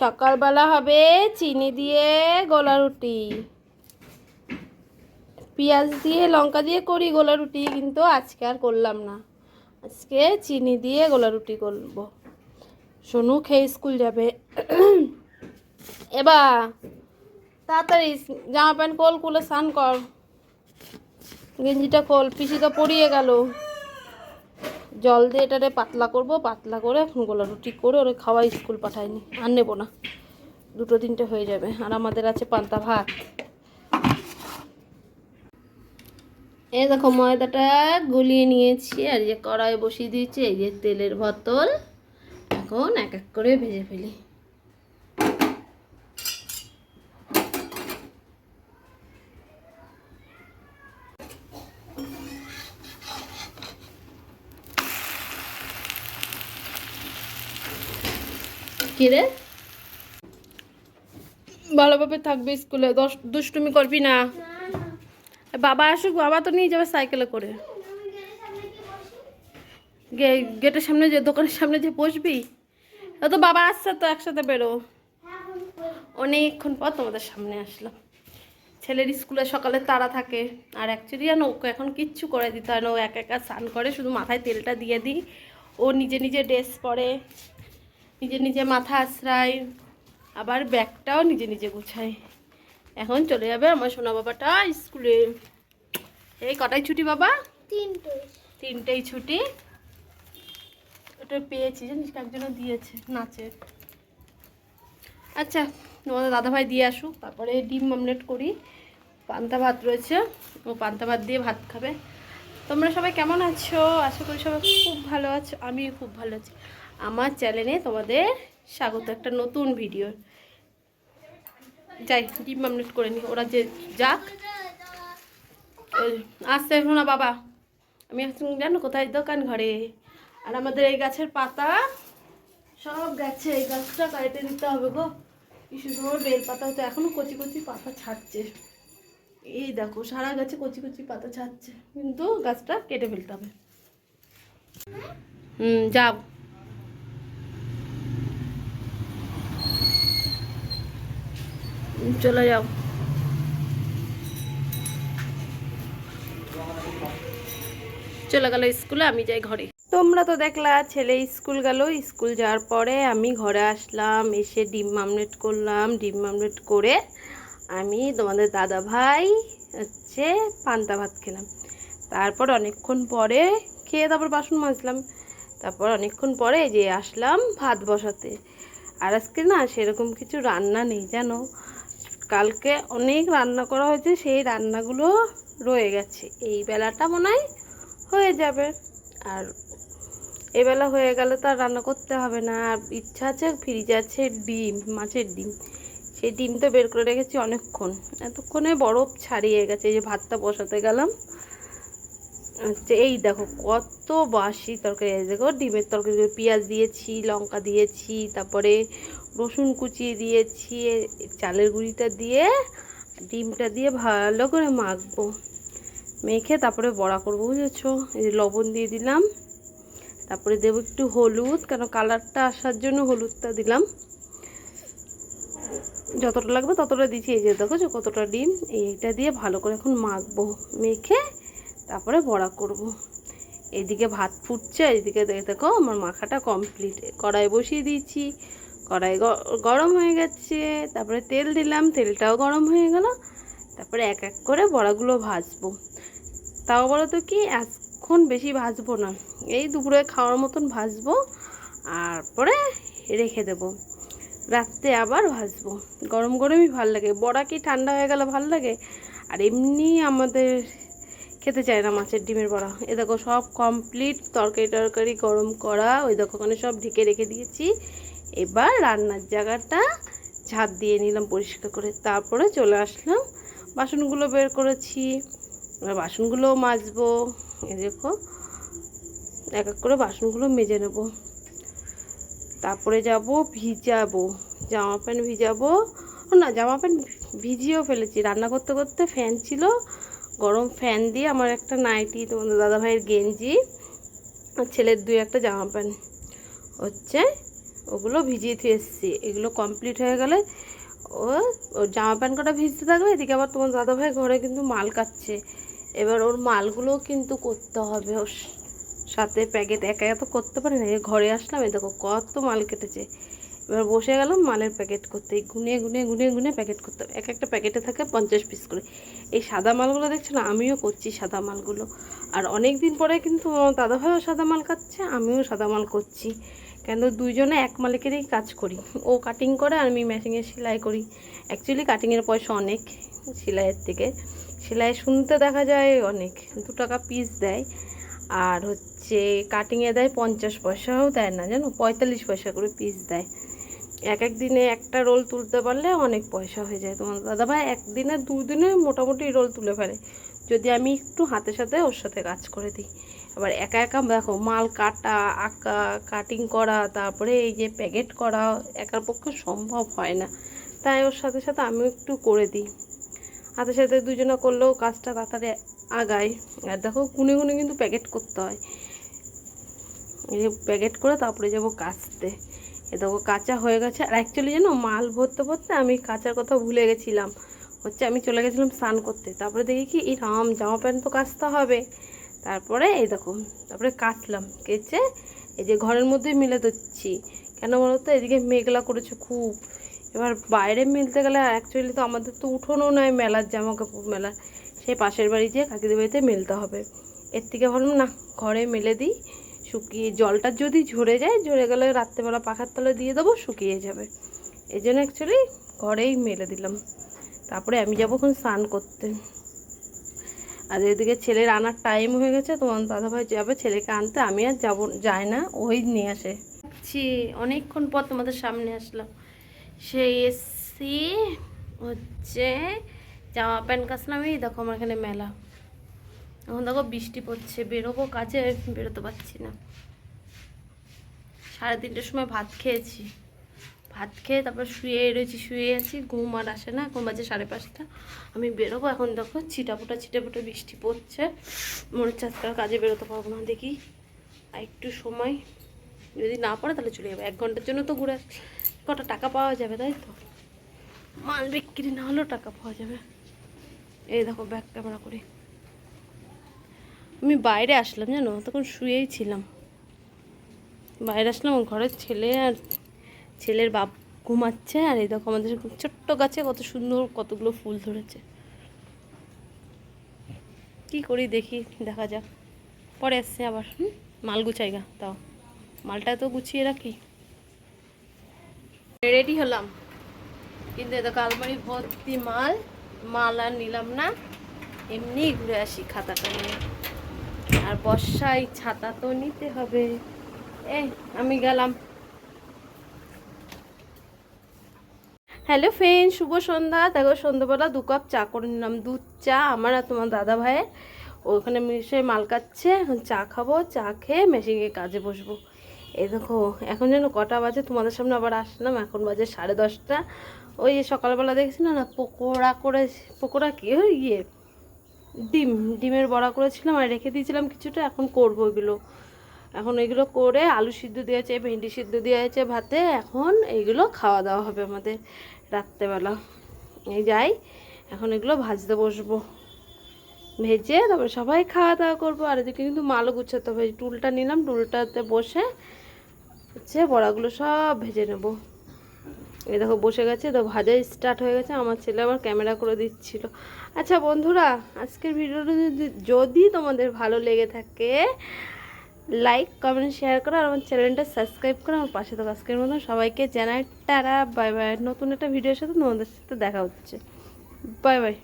সকালবেলা হবে চিনি দিয়ে গোলা রুটি। পেঁয়াজ দিয়ে, লঙ্কা দিয়ে করি গোলা রুটি, কিন্তু আজকে আর করলাম না। আজকে চিনি দিয়ে গোলা রুটি করব। সোনু খেয়ে স্কুল যাবে। এবার তাড়াতাড়ি জামা প্যান্ট কোল কুলে স্নান কর। গেঞ্জিটা খোল, পিসি তো পড়িয়ে গেল। জল দিয়ে এটারে পাতলা করব, পাতলা করে এখন গোলা রুটি করে ওরে খাওয়া স্কুল পাঠায়নি আর নেব না। দুটো তিনটে হয়ে যাবে। আর আমাদের আছে পান্তা ভাত। এই দেখো, ময়দাটা গুলিয়ে নিয়েছি। আর যে কড়াই বসিয়ে দিয়েছি, এই যে তেলের বোতল। এখন এক এক করে ভেজে ফেলি। কিরে? ভালোভাবে থাকবে স্কুলে দশ দুষ্টুমি করবি না। বাবা আসুক বাবা তো নিয়ে যাবে সাইকেলে করে। গেটের সামনে যে দোকানের সামনে যে বসবি? তো বাবা আসছে তো একসাথে বেরো। অনেকক্ষণ পর তোমাদের সামনে আসলাম। ছেলের স্কুলে সকালে তাড়া থাকে আর অ্যাকচুয়ালি জানো ওকে এখন কিচ্ছু করে দিতে হয় না। ও একা একা স্নান করে শুধু মাথায় তেলটা দিয়ে দিই। ও নিজে নিজে ড্রেস পরে। নিজে নিজে মাথা আশ্রায় আবার ব্যাগটাও নিজে নিজে গুছায় এখন চলে যাবে আমার সোনা বাবাটা স্কুলে। এই কটাই ছুটি বাবা? তিনটে তিনটেই ছুটি। ওটা পেয়েছি জানিস একজনও দিয়েছে নাচে। আচ্ছা তোমাদের দাদাভাই দিয়ে আসুক তারপরে ডিম অমলেট করি। পান্তা ভাত রয়েছে ও পান্তা ভাত দিয়ে ভাত খাবে। তোমরা সবাই কেমন আছো? আশা করি সবাই খুব ভালো আছো আমি খুব ভালো আছি। আমার চ্যানেলে তোমাদের স্বাগত, একটা নতুন ভিডিও। যাই, ডিম অমলেট করে নি। ওরা যে যাক। আসতে এখন না বাবা। আমি জানো কোথায়? দোকান ঘরে। আর আমাদের এই গাছের পাতা, সব গাছে। এই গাছটা কাটে দিতে হবে গো। কি সুন্দর বেল পাতা তো এখনও কচি কচি পাতা ছাড়ছে। এই দেখো, সারা গাছে কচি কচি পাতা ছাড়ছে। কিন্তু গাছটা কেটে ফেলতে হবে। হুম, যাও। চলে যাও। চলে গেল স্কুলে, আমি যাই ঘরে। তোমরা তো দেখলা, ছেলে স্কুল গেল, স্কুল যাওয়ার পরে আমি ঘরে আসলাম, এসে ডিম মামলেট করলাম, ডিম মামলেট করে আমি তোমাদের দাদা ভাই হচ্ছে পান্তা ভাত খেলাম। তারপর অনেকক্ষণ পরে খেয়ে তারপর বাসন মাজলাম। তারপর অনেকক্ষণ পরে যে আসলাম ভাত বসাতে। আর আজকে না সেরকম কিছু রান্না নেই, জানো? কালকে অনেক রান্না করা হয়েছে, সেই রান্নাগুলো রয়ে গেছে। এই বেলাটা মনে হয় হয়ে যাবে। আর এবেলা হয়ে গেলে তো আর রান্না করতে হবে না। আর ইচ্ছা আছে ফ্রিজে আছে ডিম, মাছের ডিম। সেই ডিম তো বের করে রেখেছি অনেকক্ষণ। এতক্ষণে বরফ ছাড়িয়ে গেছে, এই যে ভাতটা বসাতে গেলাম। আচ্ছা এই দেখো কত বাসি তরকারি দেখো ডিমের তরকারি, পেঁয়াজ দিয়েছি, লঙ্কা দিয়েছি, তারপরে রসুন কুচিয়ে দিয়েছি চালের গুঁড়িটা দিয়ে ডিমটা দিয়ে ভালো করে মাখবো। মেখে তারপরে বড়া করব, বুঝেছ? এই লবণ দিয়ে দিলাম। তারপরে দেবো একটু হলুদ, কেন কালারটা আসার জন্য হলুদটা দিলাম। যতটা লাগবে ততটা দিচ্ছি। এই যে দেখো যে কতটা ডিম? এইটা দিয়ে ভালো করে এখন মাখবো। মেখে তারপরে বড়া করব। এইদিকে ভাত ফুটছে এইদিকে দে- দেখো আমার মাখাটা কমপ্লিট কড়াই বসিয়ে দিয়েছি, কড়াই গরম হয়ে গেছে, তারপরে তেল দিলাম, তেলটাও গরম হয়ে গেল, তারপরে এক এক করে বড়াগুলো ভাজবো। তাও বলো তো কি, এখন বেশি ভাজবো না। এই দুপুরে খাওয়ার মতন ভাজবো আর পরে রেখে দেবো। রাত্রে আবার ভাজবো। গরম গরমই ভালো লাগে। বড়া কি ঠান্ডা হয়ে গেলে ভালো লাগে? আর এমনি আমাদের খেতে চায় না মাছের ডিমের বড়া। এ দেখো সব কমপ্লিট তরকারি টরকারি গরম করা, ওই দেখো ওখানে সব ঢেকে রেখে দিয়েছি। এবার রান্নার জায়গাটা ঝাঁপ দিয়ে নিলাম পরিষ্কার করে। তারপরে চলে আসলাম, বাসনগুলো বের করেছি। এবার বাসনগুলোও মাজবো। এই দেখো, এক এক করে বাসনগুলো মেজে নেব। তারপরে যাব ভিজাবো, জামা প্যান্ট ভিজাবো। না, জামা প্যান্ট ভিজিয়েও ফেলেছি। রান্না করতে করতে ফ্যান ছিল গরম ফ্যান দিয়ে আমার একটা নাইটি তোমাদের দাদাভাইয়ের গেঞ্জি আর ছেলের দুই একটা জামা প্যান্ট। হচ্ছে ওগুলো ভিজিয়ে দিয়ে এসেছি। এগুলো কমপ্লিট হয়ে গেলে ও, ওর জামা প্যান্ট কটা ভিজতে থাকবে? এদিকে আবার তোমার দাদাভাই ঘরে কিন্তু মাল কাটছে। এবার ওর মালগুলোও কিন্তু করতে হবে। ওর সাথে প্যাকেট একা একা তো করতে পারে না। ঘরে আসলাম, এই দেখো কত মাল কেটেছে। এবার বসে গেলাম মালের প্যাকেট করতে। গুনে গুনে গুনে গুনে প্যাকেট করতে হবে। এক একটা প্যাকেটে থাকে পঞ্চাশ পিস করে। এই সাদা মালগুলো দেখছ না? আমিও করছি সাদা মালগুলো। আর অনেক দিন পরে কিন্তু দাদাভাইও সাদা মাল কাটছে আমিও সাদা মাল করছি। কেন? দুইজনে এক মালিকেরই কাজ করি। ও কাটিং করে আর আমি মেশিনে সেলাই করি। অ্যাকচুয়ালি কাটিংয়ের পয়সা অনেক সেলাইয়ের থেকে। সেলাই শুনতে দেখা যায় অনেক। দু টাকা পিস দেয়। আর হচ্ছে কাটিংয়ে দেয় পঞ্চাশ পয়সাও দেয় না, জানো? পঁয়তাল্লিশ পয়সা করে পিস দেয়। এক এক দিনে একটা রোল তুলতে পারলে অনেক পয়সা হয়ে যায়। তোমার দাদাভাই একদিনে দুদিনে মোটামুটি রোল তুলে ফেলে। যদি আমি একটু হাতে সাথে ওর সাথে কাজ করে দিই। আবার একা একা দেখো, মাল কাটা, আঁকা কাটিং করা, তারপরে এই যে প্যাকেট করা, একার পক্ষে সম্ভব হয় না। তাই ওর সাথে সাথে আমিও একটু করে দিই। হাতে সাথে দুজনে করলেও কাজটা তাড়াতাড়ি আগায়। আর দেখো, গুনে গুনে কিন্তু প্যাকেট করতে হয়। প্যাকেট করে তারপরে যাব কাচতে এ দেখো কাঁচা হয়ে গেছে। আর অ্যাকচুয়ালি জানো, মাল ভরতে ভরতে আমি কাঁচার কথা ভুলে গেছিলাম। হচ্ছে আমি চলে গেছিলাম স্নান করতে। তারপরে দেখি কি, এই রাম, জামা প্যান্ট তো কাচতে হবে। তারপরে এই দেখো, তারপরে কাচলাম কেচে এই যে ঘরের মধ্যে মিলে দিচ্ছি। কেন বলো তো? এদিকে মেঘলা করেছে খুব। এবার বাইরে মিলতে গেলে অ্যাকচুয়ালি তো আমাদের তো উঠোনও নয় মেলার জামা কাপড় মেলার। সেই পাশের বাড়ি যেয়ে কাকিদের বাড়িতে মেলতে হবে। এর থেকে ভাবলাম না, ঘরে মেলে দিই। শুকিয়ে জলটা যদি ঝরে যায়, ঝরে গেলে রাত্রেবেলা পাখার তলে দিয়ে দেবো, শুকিয়ে যাবে। এই জন্য অ্যাকচুয়ালি ঘরেই মেলে দিলাম। তারপরে আমি যাব এখন স্নান করতে। আর এদিকে ছেলের আনার টাইম হয়ে গেছে তোমার দাদাভাই যাবে ছেলেকে আনতে, আমি আর যাব, যাই না, ওই নিয়ে আসে। ছি, অনেকক্ষণ পর তোমাদের সামনে আসলাম। সেই এসছি হচ্ছে জামা প্যান্ট কাচলাম এই দেখো আমার এখানে মেলা। এখন দেখো বৃষ্টি পড়ছে, বেরোবো কাজে, বেরোতে পারছি না। সাড়ে তিনটের সময় ভাত খেয়েছি। ভাত খেয়ে তারপর শুয়ে রয়েছি, শুয়ে আছি, ঘুম আর আসে না, এখন বাজে সাড়ে পাঁচটা। আমি বেরোবো, এখন দেখো ছিটাফোটা ছিটাফোটা বৃষ্টি পড়ছে। মনে হচ্ছে আজকাল কাজে বেরোতে পারব না, দেখি। আর একটু সময়, যদি না পড়ে তাহলে চলে যাবে। এক ঘণ্টার জন্য তো ঘুরে কটা টাকা পাওয়া যাবে, তাই তো? মাল বিক্রি না হলেও টাকা পাওয়া যাবে। এই দেখো ব্যাক ক্যামেরা করে। আমি বাইরে আসলাম জানো? তখন শুয়েই ছিলাম। বাইরে আসলাম ঘরের ছেলে আর ছেলের বাপ ঘুমাচ্ছে আর এই দেখো আমাদের ছোট্ট গাছে কত সুন্দর কতগুলো ফুল ধরেছে। কি করি দেখি, দেখা যাক। পরে আসছে আবার, হুম? মাল গুছাইগা তাও মালটা তো গুছিয়ে রাখি। রেডি হলাম। কিন্তু দেখো আলমারি ভর্তি মাল মাল আর নিলাম না। এমনি ঘুরে আসি খাতাটা নিয়ে। আর বর্ষায় ছাতা তো নিতে হবে। এ, আমি গেলাম। হ্যালো ফ্রেন্ড শুভ সন্ধ্যা। দেখো, সন্ধ্যাবেলা দু কাপ চা করে নিলাম। দুধ চা আমার আর তোমার দাদা ভাইয়ের। ওখানে মিশে মাল কাচ্ছে এখন চা খাব, চা খেয়ে মেশিনে কাজে বসবো। এই দেখো, এখন যেন কটা বাজে, তোমাদের সামনে আবার আসলাম। এখন বাজে সাড়ে দশটা। ওই সকালবেলা দেখছি না না পকোড়া করে পকোড়া কি? ইয়ে। ডিম, ডিমের বড়া করেছিলাম আর রেখে দিয়েছিলাম কিছুটা, এখন করব এগুলো। এখন এগুলো করে আলু সিদ্ধ দিয়েছে, ভেন্ডি সিদ্ধ দিয়েছে ভাতে, এখন এইগুলো খাওয়া দাওয়া হবে আমাদের রাত্রেবেলা। এই যাই, এখন এগুলো ভাজতে বসবো। ভেজে তারপরে সবাই খাওয়া দাওয়া করব, আর এদিকে কিন্তু মালও গুছাতে হবে। টুলটা নিলাম, টুলটাতে বসে হচ্ছে বড়াগুলো সব ভেজে নেব। এই দেখো বসে গেছে, তো ভাজা স্টার্ট হয়ে গেছে, আমার ছেলে আবার ক্যামেরা করে দিচ্ছিল। আচ্ছা বন্ধুরা, আজকের ভিডিওটা যদি তোমাদের ভালো লেগে থাকে লাইক কমেন্ট শেয়ার করো, আর আমার চ্যানেলটা সাবস্ক্রাইব করো, আমার পাশে থাকো আজকের মতন। সবাইকে জানাই টারা বাই বাই নতুন একটা ভিডিওর সাথে তোমাদের সাথে দেখা হচ্ছে। Bye bye